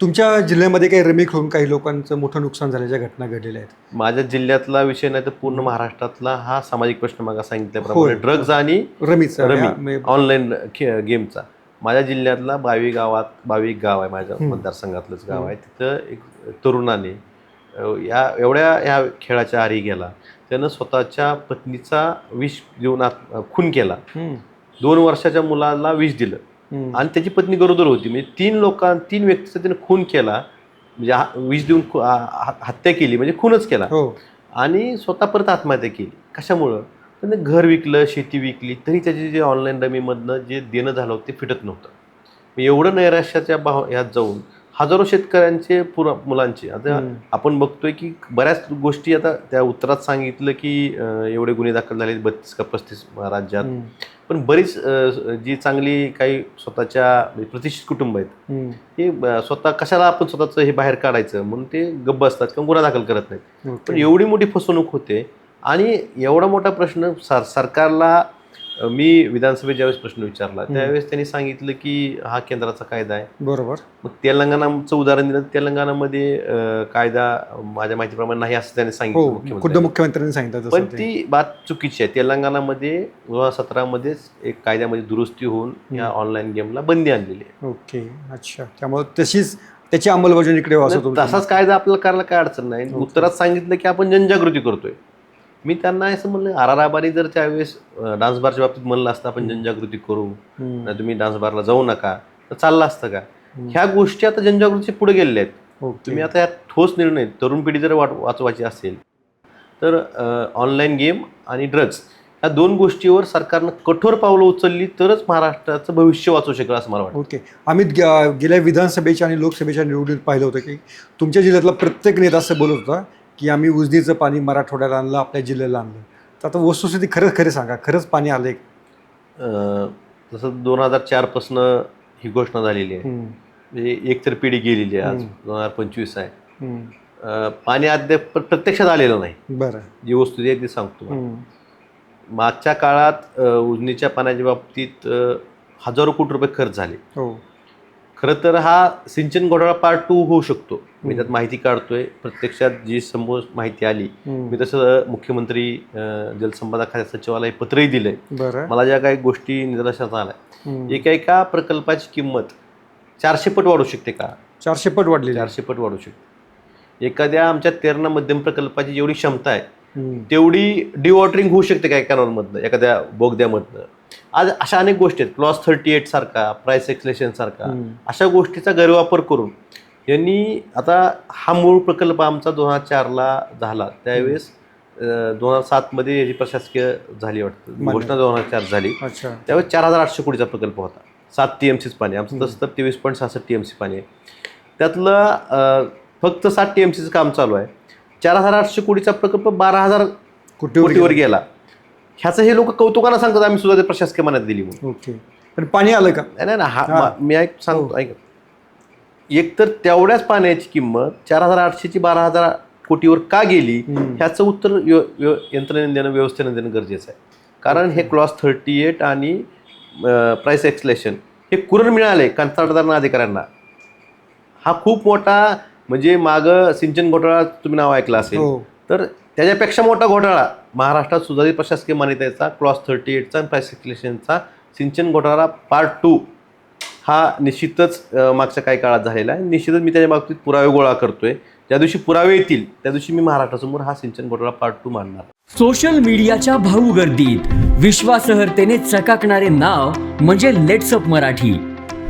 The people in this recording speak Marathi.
तुमच्या जिल्ह्यामध्ये काही रमी खेळून काही लोकांचं मोठं नुकसान झाल्याच्या घटना घडलेल्या आहेत? माझ्या जिल्ह्यातला विषय नाही तर पूर्ण महाराष्ट्रातला हा सामाजिक प्रश्न मागा सांगितल्याप्रमाणे होय. ड्रग्ज आणि रमीचा रमी ऑनलाईन गेमचा माझ्या जिल्ह्यातला बावी गावात बावी एक गाव आहे माझ्या हम्म. मतदारसंघातलंच गाव आहे. तिथं एक तरुणाने अ, या एवढ्या ह्या खेळाच्या आरी गेला. त्यानं स्वतःच्या पत्नीचा विष देऊन आत- खून केला. हम्म, दोन वर्षाच्या मुलाला विष दिलं. आणि त्याची पत्नी गरोदर होती. म्हणजे तीन लोकां तीन व्यक्तीचा त्याने खून केला. म्हणजे विष देऊन हत्या केली. म्हणजे खूनच केला. हो. आणि स्वतः परत आत्महत्या केली. कशामुळं? त्याने घर विकलं शेती विकली. तरी त्याचे जे ऑनलाईन रमीमधनं जे देणं झालं होतं ते फिटत नव्हतं. एवढं नैराश्याच्या भाव ह्यात जाऊन हजारो शेतकऱ्यांचे पुरा मुलांचे आता. आपण बघतोय की बऱ्याच गोष्टी आता त्या उत्तरात सांगितलं की एवढे गुन्हे दाखल झाले बत्तीस का पस्तीस राज्यात पण बरीच जी चांगली काही स्वतःच्या म्हणजे प्रतिष्ठित कुटुंब आहेत. हे अं, स्वतः कशाला आपण स्वतःचं हे बाहेर काढायचं म्हणून ते गप्प असतात किंवा गुन्हा दाखल करत नाहीत. पण एवढी मोठी फसवणूक होते आणि एवढा मोठा प्रश्न सर सरकारला मी विधानसभेत ज्यावेळेस प्रश्न विचारला. त्यावेळेस त्यांनी सांगितलं की हा केंद्राचा कायदा आहे बरोबर मग तेलंगणाचं उदाहरण दिलं तेलंगणामध्ये कायदा माझ्या माहितीप्रमाणे नाही असं त्यांनी हो सांगितलं खुद्द मुख्यमंत्र्यांनी. सांगितलं पण ते. बात चुकीची आहे तेलंगणामध्ये दोन हजार सतरामध्येच एक कायद्यामध्ये दुरुस्ती होऊन या. ऑनलाईन गेमला बंदी आणलेली आहे ओके अच्छा त्यामुळे तशीच त्याची अंमलबजावणी इकडे तसाच कायदा आपल्याला करायला काय अडचण नाही. उत्तरात सांगितलं की आपण जनजागृती करतोय मी त्यांना असं म्हणलं आर आर आबारी जर त्यावेळेस डान्स बारच्या बाबतीत म्हणलं असतं आपण जनजागृती करू तुम्ही डान्स बारला जाऊ नका तर चाललं असतं का. ह्या गोष्टी आता जनजागृतीच्या पुढे गेलेल्या आहेत. तुम्ही आता यात ठोस निर्णय तरुण पिढी जर वाट वाचवायची असेल तर ऑनलाईन गेम आणि ड्रग्ज ह्या दोन गोष्टीवर सरकारनं कठोर पावलं उचलली तरच महाराष्ट्राचं भविष्य वाचू शकेल असं मला वाटतं. ओके. आम्ही गेल्या विधानसभेच्या आणि लोकसभेच्या निवडणुकीत पाहिलं होतं की तुमच्या जिल्ह्यातला प्रत्येक नेता असं बोलत होता की आम्ही उजनीचं पाणी मराठवाड्याला आणलं आपल्या जिल्ह्याला आणलं. तर आता वस्तुस्थिती खरंच खरं सांगा. खरंच पाणी आलंय. अं, जसं दोन हजार चारपासनं ही घोषणा झालेली आहे. म्हणजे एक तर पिढी गेलेली आहे आज. दोन हजार पंचवीस आहे. पाणी अद्याप प्र- प्रत्यक्षात आलेलं नाही. बरं. जी वस्तू आहे ती सांगतो मागच्या काळात उजनीच्या पाण्याच्या बाबतीत हजारो कोटी रुपये खर्च झाले. हो. खरं तर हा सिंचन घोटाळा पार्ट टू होऊ शकतो. मी. त्यात माहिती काढतोय. प्रत्यक्षात जी समोर माहिती आली मी तसं मुख्यमंत्री जलसंपदा खात्या सचिवालय पत्रही दिलंय. मला ज्या काही गोष्टी निदर्शनास आल्या. एका एका प्रकल्पाची किंमत चारशे पट वाढू शकते का? चारशे पट वाढलेले. चारशे पट वाढू शकते. एखाद्या आमच्या तेरणा मध्यम प्रकल्पाची जेवढी क्षमता आहे तेवढी डिवॉटरिंग होऊ शकते काय कॅनॉलमधनं एखाद्या बोगद्यामधनं? आज अशा अनेक गोष्टी आहेत. क्लॉस थर्टी एट सारखा प्राइस एक्सलेशन सारखा. अशा गोष्टीचा गैरवापर करून यांनी आता हा मूळ प्रकल्प आमचा दोन हजार चारला झाला. त्यावेळेस दोन हजार सातमध्ये याची प्रशासकीय झाली वाटतं. घोषणा दोन हजार चार झाली. त्यावेळेस चार हजार आठशे कोटीचा प्रकल्प होता. सात टी एम सीच पाणी. आमचं. तसं तर तेवीस पॉईंट सहासष्ट टी एम सी पाणी आहे. त्यातलं फक्त सात टी एम सीचं काम चालू आहे. चार हजार आठशे कोटीचा प्रकल्प बारा हजार कोटीवर गेलं? ह्याचं हे लोक कौतुकानं सांगतात आम्ही सुद्धा ते प्रशासकीय मान्यता दिली म्हणून. ओके. पण पाणी आलं का? नाही, नाही ना हा हा. मा- मी ऐक सांगतो हो. ऐक. एक तर तेवढ्याच पाण्याची किंमत चार हजार आठशेची बारा हजार कोटीवर का गेली हम्म. ह्याचं उत्तर व्य- यंत्रणेने देणं व्यवस्थेने देणं गरजेचं आहे. कारण हे क्लॉस थर्टी एट आणि प्राइस एक्सलेशन हे कुरण मिळाले कंत्राटदार अधिकाऱ्यांना. हा खूप मोठा म्हणजे मागं सिंचन घोटाळा तुम्ही नाव ऐकलं असेल. हो. तर त्याच्यापेक्षा मोठा घोटाळा. महाराष्ट्रात सुधारित प्रशासकीय मान्यतेचा क्लॉस थर्टी एटचा आणि सिंचन घोटाळा पार्ट टू हा निश्चितच मागच्या काही काळात झालेला आहे. निश्चितच मी त्याच्या बाबतीत पुरावे गोळा करतोय. ज्या दिवशी पुरावे येतील त्या दिवशी मी महाराष्ट्रासमोर हा सिंचन घोटाळा पार्ट टू मांडणार सोशल मीडियाच्या भाऊ गर्दीत. विश्वासहर्तेने चकाकणारे नाव म्हणजे लेट्सअप मराठी.